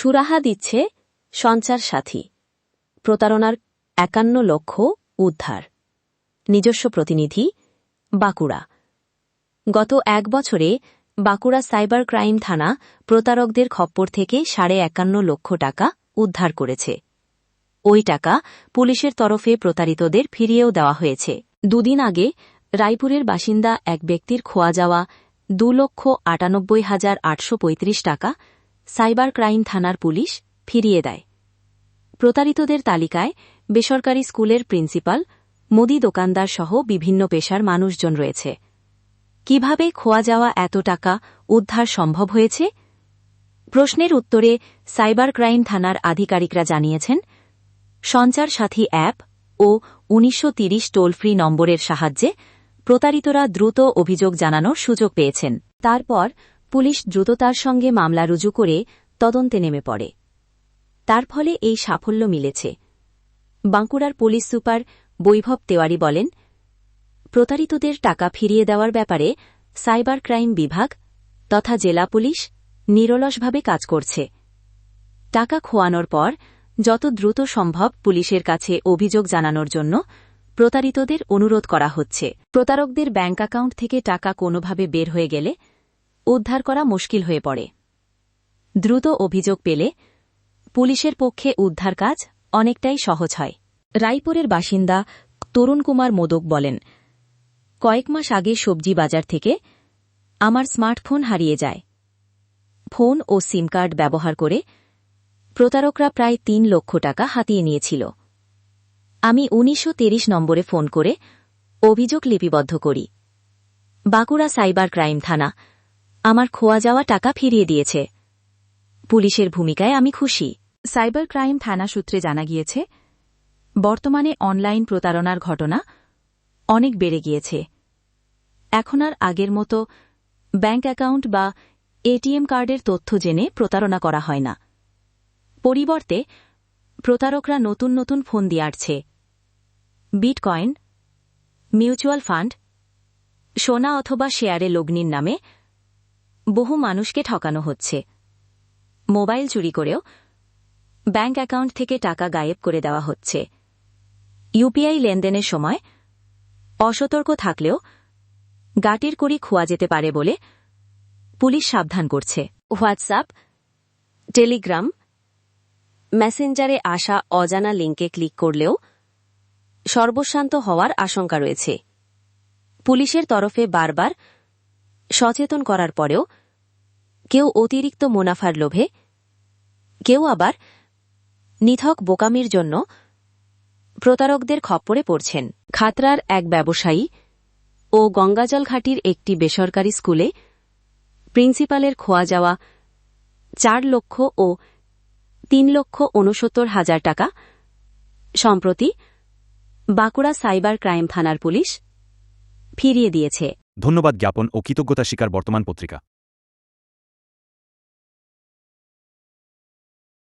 সুরাহা দিচ্ছে সঞ্চার সাথী। প্রতারণার একান্ন লক্ষ উদ্ধার। নিজস্ব প্রতিনিধি বাঁকুড়া। গত এক বছরে বাঁকুড়া সাইবার ক্রাইম থানা প্রতারকদের খপ্পর থেকে সাড়ে একান্ন লক্ষ টাকা উদ্ধার করেছে। ওই টাকা পুলিশের তরফে প্রতারিতদের ফিরিয়েও দেওয়া হয়েছে। দুদিন আগে রায়পুরের বাসিন্দা এক ব্যক্তির খোয়া যাওয়া দু লক্ষ আটানব্বই হাজার আটশো টাকা সাইবার ক্রাইম থানার পুলিশ ফিরিয়ে দেয়। প্রতারিতদের তালিকায় বেসরকারি স্কুলের প্রিন্সিপাল, মুদি দোকানদার সহ বিভিন্ন পেশার মানুষজন রয়েছে। কীভাবে খোয়া যাওয়া এত টাকা উদ্ধার সম্ভব হয়েছে? প্রশ্নের উত্তরে সাইবার ক্রাইম থানার আধিকারিকরা জানিয়েছেন, সঞ্চার সাথী অ্যাপ ও উনিশশো টোল ফ্রি নম্বরের সাহায্যে প্রতারিতরা দ্রুত অভিযোগ জানানোর সুযোগ পেয়েছেন। তারপর পুলিশ দ্রুততার সঙ্গে মামলা রুজু করে তদন্তে নেমে পড়ে। তার ফলে এই সাফল্য মিলেছে। বাঁকুড়ার পুলিশ সুপার বৈভব তেওয়ারি বলেন, প্রতারিতদের টাকা ফিরিয়ে দেওয়ার ব্যাপারে সাইবার ক্রাইম বিভাগ তথা জেলা পুলিশ নিরলসভাবে কাজ করছে। টাকা খোয়ানোর পর যত দ্রুত সম্ভব পুলিশের কাছে অভিযোগ জানানোর জন্য প্রতারিতদের অনুরোধ করা হচ্ছে। প্রতারকদের ব্যাঙ্ক অ্যাকাউন্ট থেকে টাকা কোনোভাবে বের হয়ে গেলে উদ্ধার করা মুশকিল হয়ে পড়ে। দ্রুত অভিযোগ পেলে পুলিশের পক্ষে উদ্ধার কাজ অনেকটাই সহজ হয়। রায়পুরের বাসিন্দা তরুণ কুমার মোদক বলেন, কয়েক মাস আগে সবজি বাজার থেকে আমার স্মার্টফোন হারিয়ে যায়। ফোন ও সিম কার্ড ব্যবহার করে প্রতারকরা প্রায় তিন লক্ষ টাকা হাতিয়ে নিয়েছিল। আমি উনিশশো নম্বরে ফোন করে অভিযোগ লিপিবদ্ধ করি। বাঁকুড়া সাইবার ক্রাইম থানা আমার খোয়া যাওয়া টাকা ফিরিয়ে দিয়েছে। পুলিশের ভূমিকায় আমি খুশি। সাইবার ক্রাইম থানা সূত্রে জানা গিয়েছে, বর্তমানে অনলাইন প্রতারণার ঘটনা অনেক বেড়ে গিয়েছে। এখন আর আগের মতো ব্যাঙ্ক অ্যাকাউন্ট বা এটিএম কার্ডের তথ্য জেনে প্রতারণা করা হয় না। পরিবর্তে প্রতারকরা নতুন নতুন ফোন দিয়ে আসছে বিটকয়েন, মিউচুয়াল ফান্ড, সোনা অথবা শেয়ারে লগ্নির নামে বহু মানুষকে ঠকানো হচ্ছে। মোবাইল চুরি করেও ব্যাঙ্ক অ্যাকাউন্ট থেকে টাকা গায়েব করে দেওয়া হচ্ছে। ইউপিআই লেনদেনের সময় অসতর্ক থাকলেও গাটির করি খোয়া যেতে পারে বলে পুলিশ সাবধান করছে। হোয়াটসঅ্যাপ, টেলিগ্রাম, মেসেঞ্জারে আসা অজানা লিঙ্কে ক্লিক করলেও সর্বশান্ত হওয়ার আশঙ্কা রয়েছে। পুলিশের তরফে বারবার সচেতন করার পরেও কেউ অতিরিক্ত মুনাফার লোভে, কেউ আবার নিথক বোকামির জন্য প্রতারকদের খপ্পরে পড়ছেন। খাতরার এক ব্যবসায়ী ও গঙ্গাজল ঘাটির একটি বেসরকারি স্কুলে প্রিন্সিপালের খোয়া যাওয়া চার লক্ষ ও তিন লক্ষ উনসত্তর হাজার টাকা সম্প্রতি বাঁকুড়া সাইবার ক্রাইম থানার পুলিশ ফিরিয়ে দিয়েছে। ধন্যবাদ জ্ঞাপন ও কৃতজ্ঞতা স্বীকার বর্তমান পত্রিকা।